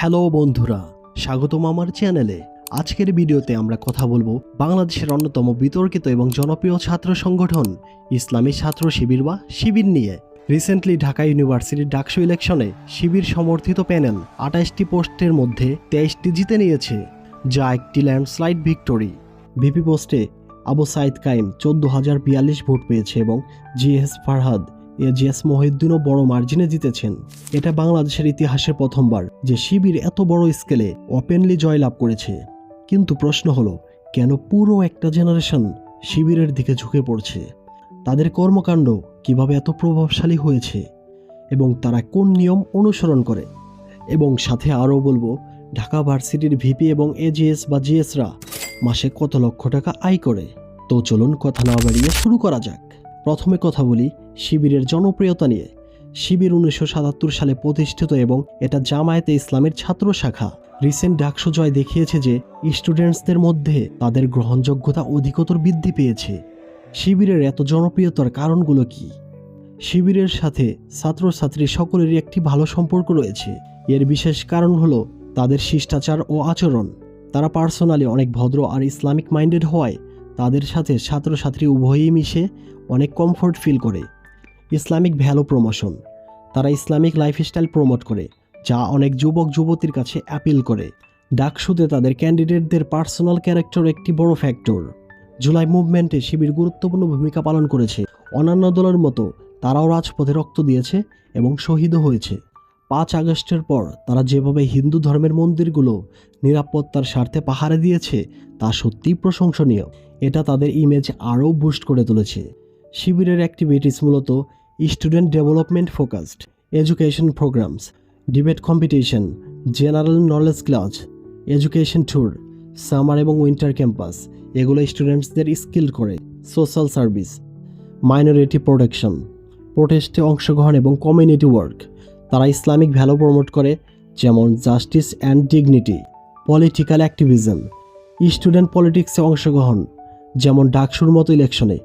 Hello বন্ধুরা, স্বাগতম আমার চ্যানেলে। আজকের ভিডিওতে আমরা কথা বলব বাংলাদেশের অন্যতম বিতর্কিত এবং জনপ্রিয় ছাত্র সংগঠন, ইসলামী ছাত্র শিবির বা শিবির নিয়ে। রিসেন্টলি ঢাকা ইউনিভার্সিটির ডাকসু ইলেকশনে শিবির সমর্থিত প্যানেল আঠাশটি পোস্টের মধ্যে তেইশটি জিতে নিয়েছে, যা একটি ল্যান্ডস্লাইড ভিক্টোরি ভিপি পোস্টে আবু সাইদ কাইম চোদ্দ হাজার বিয়াল্লিশ ভোট পেয়েছে এবং জিএস ফারহাদ এজিএস মহিউদ্দিনও বড় মার্জিনে জিতেছেন। এটা বাংলাদেশের ইতিহাসে প্রথমবার যে শিবির এত বড় স্কেলে ওপেনলি জয়লাভ করেছে। কিন্তু প্রশ্ন হলো, কেন পুরো একটা জেনারেশন শিবিরের দিকে ঝুঁকে পড়ছে? তাদের কর্মকাণ্ড কীভাবে এত প্রভাবশালী হয়েছে? এবং তারা কোন নিয়ম অনুসরণ করে? এবং সাথে আরও বলব, ঢাকা ভার্সিটির ভিপি এবং এজিএস বা জিএসরা মাসে কত লক্ষ টাকা আয় করে? তো চলুন কথা না বাড়িয়ে শুরু করা যাক। প্রথমে কথা বলি শিবিরের জনপ্রিয়তা নিয়ে। শিবির উনিশশো সাতাত্তর সালে প্রতিষ্ঠিত এবং এটা জামায়াতে ইসলামের ছাত্র শাখা। রিসেন্ট ডাকসু জয় দেখিয়েছে যে, স্টুডেন্টসদের মধ্যে তাদের গ্রহণযোগ্যতা অধিকতর বৃদ্ধি পেয়েছে। শিবিরের এত জনপ্রিয়তার কারণগুলো কি? শিবিরের সাথে ছাত্রছাত্রী সকলেরই একটি ভালো সম্পর্ক রয়েছে। এর বিশেষ কারণ হলো তাদের শিষ্টাচার ও আচরণ। তারা পার্সোনালি অনেক ভদ্র আর ইসলামিক মাইন্ডেড হওয়ায় তাদের সাথে ছাত্রছাত্রী উভয়ই মিশে অনেক কমফোর্ট ফিল করে। ইসলামিক ভ্যালু প্রমোশন তারা ইসলামিক লাইফস্টাইল প্রমোট করে, যা অনেক যুবক যুবতীর কাছে অ্যাপিল করে। ডাকসুতে তাদের ক্যান্ডিডেটদের পার্সোনাল ক্যারেক্টার একটি বড় ফ্যাক্টর জুলাই মুভমেন্টে শিবির গুরুত্বপূর্ণ ভূমিকা পালন করেছে। অন্যান্য দলের মতো তারাও রাজপথে রক্ত দিয়েছে এবং শহীদও হয়েছে। পাঁচ আগস্টের পর তারা যেভাবে হিন্দু ধর্মের মন্দিরগুলো নিরাপত্তার স্বার্থে পাহারা দিয়েছে, তা সত্যিই প্রশংসনীয়। এটা তাদের ইমেজ আরও বুস্ট করে তুলেছে। শিবিরের অ্যাক্টিভিটিস মূলত student development focused education programs debate competition general knowledge class education tour summer এবং উইন্টার ক্যাম্পাস এগুলো স্টুডেন্টসদের স্কিল করে সোশ্যাল সার্ভিস মাইনরিটি প্রোটেকশন প্রোটেস্টে অংশগ্রহণ এবং কমিউনিটি ওয়ার্ক তারা ইসলামিক ভ্যালু প্রমোট করে, যেমন justice and dignity political activism student পলিটিক্সে অংশগ্রহণ। যেমন ডাকসুর মতো ইলেকশনে,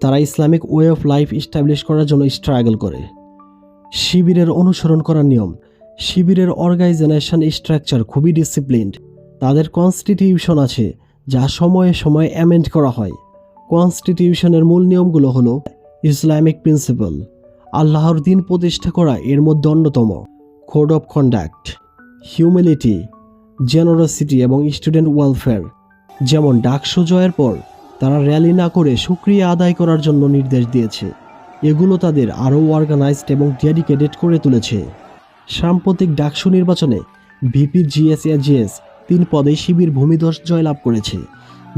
তারা Islamic way of life establish করার জন্য স্ট্রাগল করে। শিবিরের অনুসরণ করার নিয়ম, শিবিরের অর্গানাইজেশন স্ট্রাকচার খুবই ডিসিপ্লিনড। তাদের কনস্টিটিউশন আছে, যা সময়ে সময়ে অ্যামেন্ড করা হয়। কনস্টিটিউশনের মূল নিয়মগুলো হলো ইসলামিক প্রিন্সিপাল, আল্লাহর দিন প্রতিষ্ঠা করা এর মধ্যে অন্যতম। Code of conduct humility generosity এবং স্টুডেন্ট ওয়েলফেয়ার, যেমন ডাকসু জয়ের পর তারা র্যালি না করে সুক্রিয়া আদায় করার জন্য নির্দেশ দিয়েছে। এগুলো তাদের আরও অর্গানাইজড এবং ডেডিকেটেড করে তুলেছে। সাম্প্রতিক ডাকসু নির্বাচনে ভিপি, জিএস, এজিএস তিন পদে শিবির ভূমিধস জয়লাভ করেছে।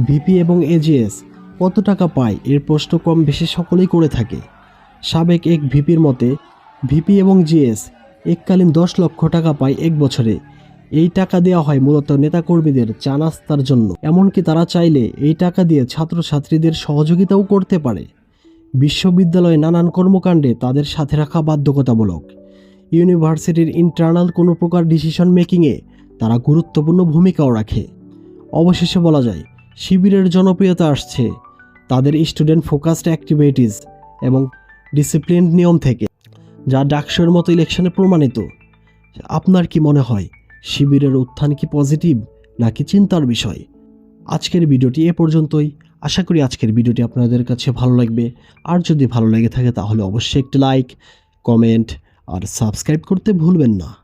ভিপি এবং এজিএস কত টাকা পায় এর প্রশ্ন কম বেশি সকলেই করে থাকে। সাবেক এক ভিপির মতে, ভিপি এবং জিএস এককালীন দশ লক্ষ টাকা পায় এক বছরে। এই টাকা দেওয়া হয় মূলত নেতাকর্মীদের চা নাস্তার জন্য। এমনকি তারা চাইলে এই টাকা দিয়ে ছাত্রছাত্রীদের সহযোগিতাও করতে পারে। বিশ্ববিদ্যালয়ে নানান কর্মকাণ্ডে তাদের সাথে রাখা বাধ্যকতামূলক। ইউনিভার্সিটির ইন্টারনাল কোনো প্রকার ডিসিশন মেকিংয়ে তারা গুরুত্বপূর্ণ ভূমিকাও রাখে। অবশেষে বলা যায়, শিবিরের জনপ্রিয়তা আসছে। তাদের স্টুডেন্ট ফোকাসড অ্যাক্টিভিটিস এবং ডিসিপ্লিন নিয়ম থেকে, যা ডাকসের মতো ইলেকশনে প্রমাণিত। আপনার কি মনে হয়? শিবিরের উত্থান কি পজিটিভ নাকি চিন্তার বিষয়? আজকের ভিডিওটি এ পর্যন্তই। আশা করি আজকের ভিডিওটি আপনাদের কাছে ভালো লাগবে। আর যদি ভালো লেগে থাকে তাহলে অবশ্যই একটি লাইক, কমেন্ট আর সাবস্ক্রাইব করতে ভুলবেন না।